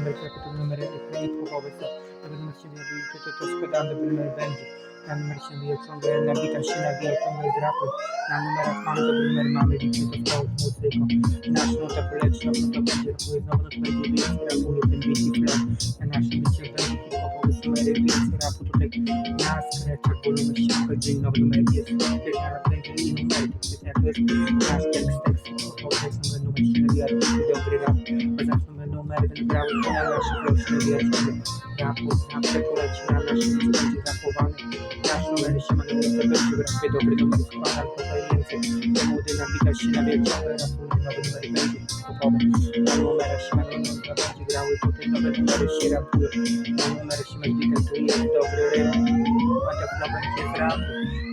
numer telefonu, numer hip-hopowy, to nawet numer się wybije, to, to, to szkoda, dobry numer będzie. Na numer się bije ciągle, nabita się nabija ciągle z rapu. Na numerach mamy dobry numer, mamy liczby to stało z muzyką. Nasz nota poleci, no to będzie rapuje, znowu no to będzie bić, rapuje ten beat i flow. Na naszym bicie będzie hip-hopowy, numery, bić rapu tutaj na skreczach, bo numer się wchodzi, nowy numer jest, wiesz, na będzie i numer, to jest jest, nasz tekst, tekst, hip-hopowy, jest numer, numer się nabija, numer, numer, to na nasze flow się nabija, ciągle rapu, zawsze poleci na naszym będzie zapowany. Nasz numer się ma numer, to będzie rapie, dobry numer, składam tutaj więcej, to młody nabita się nabija, ciągle rapuje, nowy numer będzie hip-hopowy, na numerach się ma numer, to będzie grały, tutaj nowe numery się rapują, na numerach się ma bite, to jest dobry ryb, a flow będzie z rapu,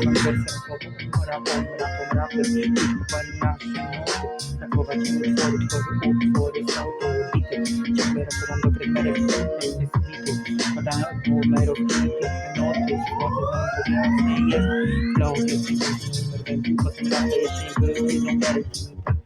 Ancora forse ancora ancora ancora per me Guarda la cova di un fuori fuori un fuori salto dite Ci spero provando a prendere nel vestito Ma da numero finite le notte si vuote tanto di assegne Claudio si dice per 24 grande e 5 euro di non dare finita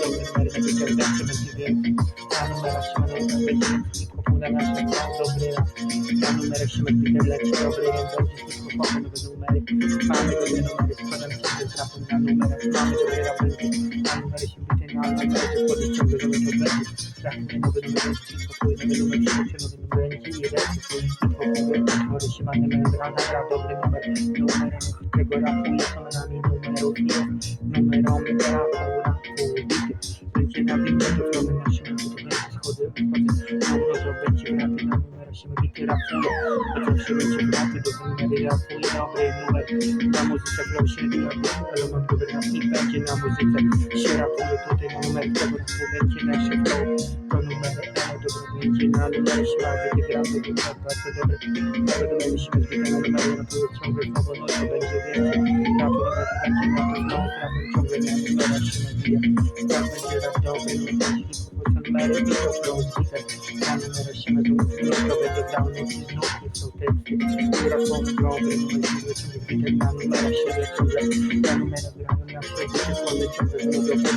Dovrei fare da piccare dentro mentre dentro Ah non me lascia mai non mi dico una lascia qua dovrei La numero scimmette della ci dovrei non voglio hip-hopu, nowe numery, mamy dobre numery, składam ciągle z rapem na numerach, mamy dobre rapy, na numery się bite, na numery się wchodzi ciągle, nowe to będzie, rapuje nowe numery, hip-hopuje nowe numery, się nowe numery, i hip-hopuje, utwory się ma membrana, gra dobry numer, numerem tego rapuje, są nami numerów jest, numerą rapu, rapu, bity, będzie na windę, to zrobię na siłę, to będzie schody, wchodzę, no to będzie w rapie, na numerach się bity, rapuje, الشمس العقل بالمدينة قولنا وعيننا ناموسك لو شريعة ألم أكبر نصيبك ناموسك شرع قولتو تنوم أكبر حبوبك ناشفة كانوا مهدا добровольчий надо нашла переграбы добраться до подумающих капитана Марина Пулычева свободно będzie więcej Kapowa, taki na to znowu trafem ciągle nie ma naszym nadzieję Tak będzie raz dobry, nie będzie hip-hop, numery i to flow zbite, na numerach się nabija, no to będzie grał, no i znów nie są teksty, ciągle bite, na numerach się na numerach gramy na swoje życie, aspecty pozwolicie wyzwolić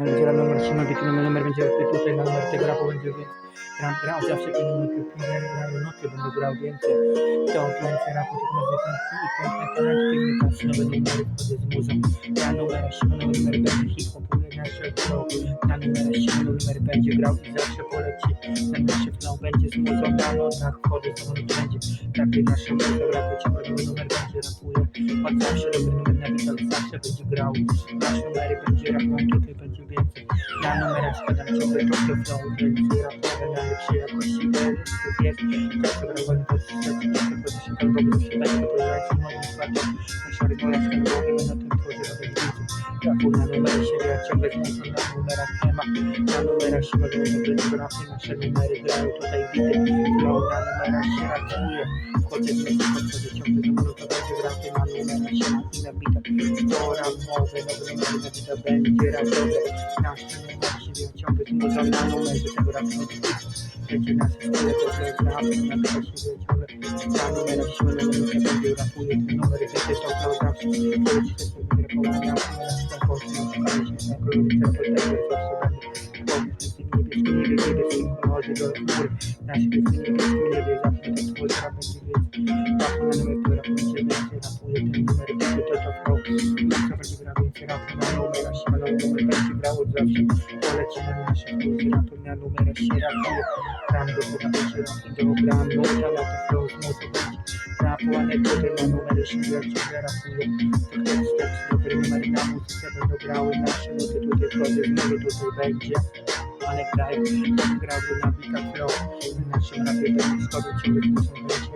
Numer się nogi, ten numer będzie tutaj na numer tego rapu będzie gram grał zawsze ten numer grają noty, będę grał więcej. To więcej rapu tych muzykancji i piękne talenty, piękne kasy, nowe numery wchodzę z muzą. Na się nowy numer będzie hip-hopuje nasze flow. Na się nowy numer będzie grał i zawsze poleci. Ten nasze flow będzie z muzą, na notach wchodzę, to on będzie. Rapie nasze muzy, rapie ciągle numer będzie rapuje. Od zawsze dobry numer na bitach zawsze będzie grał. Nasze numery będzie rapał, tutaj będzie więcej. Na numerach składam ciągle to flow, więcej rapowe, najlepszej jakości werysów jest. Zawsze grałem to system, to się albo gdy się daje, to ja jestem nowym składem. Na szary moja skarbowia, na tym tworzy widzów. Rapu na numery się gra, ciągle zmuszą, na numerach nie ma. Na numerach się mogą dobry rapy, nasze numery grają tutaj bity. Flow na numerach się. Wchodzę w miejsce, podchodzę ciągle grazie ma rapuje ten numer, będzie to to flow. Zawsze będzie grał więcej rapu na numer, a siła na numer będzie grał od zawsze. Poleci na nasze bluzy, rapu na numer, a się rapuje. Gram do góra, będzie rap i do gram, nuta na to flow, znowu będzie. Rapu, a nie dobry na numer, jeśli ja ciągle rapuję. To tekst, tekst, dobry numer na muzyce będą grały nasze nuty, tutaj wchodzę, znowu tutaj będzie. Ale kraj, grał na bitach flow. W naszym rapie będzie schodził, ciągle muszą będzie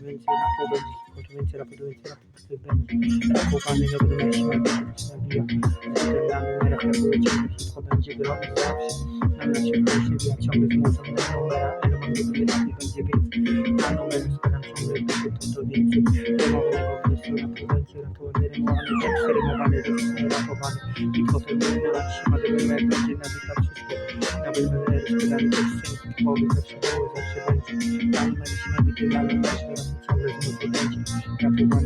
zawsze będzie będzie na wszystkim będzie zawsze będzie to będzie bitach to to będzie do rapu, będzie do rapu, do rapu, który będzie rapowany, nowy numer się nabija, się nabija. Zatem na numerach rapuje ciągle wszystko będzie grobić zawsze. Na numer się będzie ciągle zmuszam na numera, element dobry rap nie będzie więcej. Na numer składam ciągle będzie to do więcej. Rymowego wiesu, rapu będzie rapowany, rymowany, tekst rymowany, tekst rapowany. I potem będę lat ma dobry numer, będzie nabita wszystko. Na numer składany tekst typowy, zawsze było, zawsze będzie. Na numer się nabity, na numer everyone.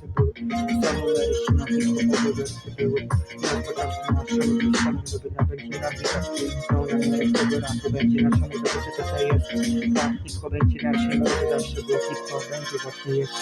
zawsze były. Na początku nasze ludzie samym żeby na będzie na bitach, no na numerach tego rapu będzie muzyka, to co to jest. Tak, hip-hop będzie nasze, może zawsze było hip-hop, będzie właśnie jest.